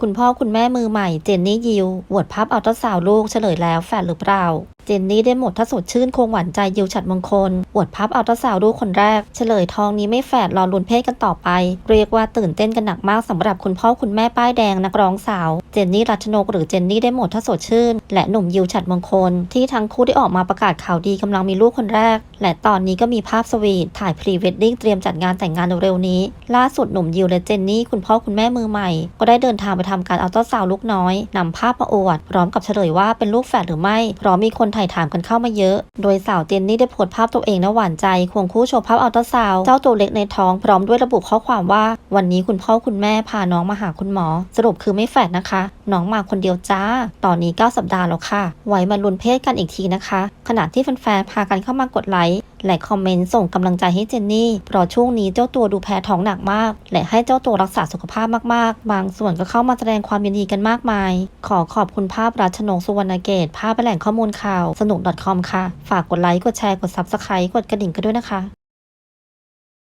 คุณพ่อคุณแม่มือใหม่เจนนี่ยิวอวดภาพอัลตราซาวลูกเฉลยแล้วแฝดหรือเปล่าเจนนี่ได้หมดถ้าสดชื่นคงหวานใจยิวฉัดมงคลอวดภาพอัลตราซาวด์ลูกคนแรก เฉลยทองนี้ไม่แฝดรอลุ้นเพศกันต่อไป เรียกว่าตื่นเต้นกันหนักมากสำหรับคุณพ่อคุณแม่ป้ายแดงนักร้องสาว เจนนี่รัชนกหรือเจนนี่ได้หมดถ้าสดชื่น และหนุ่มยิวฉัดมงคล ที่ทั้งคู่ได้ออกมาประกาศข่าวดีกำลังมีลูกคนแรก และตอนนี้ก็มีภาพสวีทถ่ายพรีเวดดิ้งเตรียมจัดงานแต่งงานเร็วๆนี้ ล่าสุดหนุ่มยิวและเจนนี่คุณพ่อคุณแม่มือใหม่ ก็ได้เดินทางไปทำการอัลตราซาวลูกน้อยนำภาพมาอวดพร้อมกับเฉลยว่าเป็นลูกแฝดหรือไม่พราะมีคนถ่ายถามกันเข้ามาเยอะ โดยสาวเจนนี่ได้โพสต์ภาพตัวเองนะหวานใจควงคู่โชว์ภาพอัลตราซาวเจ้าตัวเล็กในท้องพร้อมด้วยระบุข้อความว่า วันนี้คุณพ่อคุณแม่พาน้องมาหาคุณหมอ สรุปคือไม่แฝดนะคะ น้องมาคนเดียวจ้า ตอนนี้ 9 สัปดาห์แล้วค่ะ ไว้มาลุ้นเพศกันอีกทีนะคะ ขณะที่แฟนๆพากันเข้ามากดไลค์ และคอมเมนต์ส่งกำลังใจให้เจนนี่ เพราะช่วงนี้เจ้าตัวดูแพ้ท้องหนักมาก และให้เจ้าตัวรักษาสุขภาพมากๆ บางส่วนก็เข้ามาแสดงความยินดีกันมากมาย ขอขอบคุณภาพรัชนกสุวรรณเกต ภาพแหล่งข้อมูลข่าวสนุก .com ค่ะ ฝากกดไลค์ กดแชร์ กด Subscribe กดกระดิ่งกันด้วยนะคะ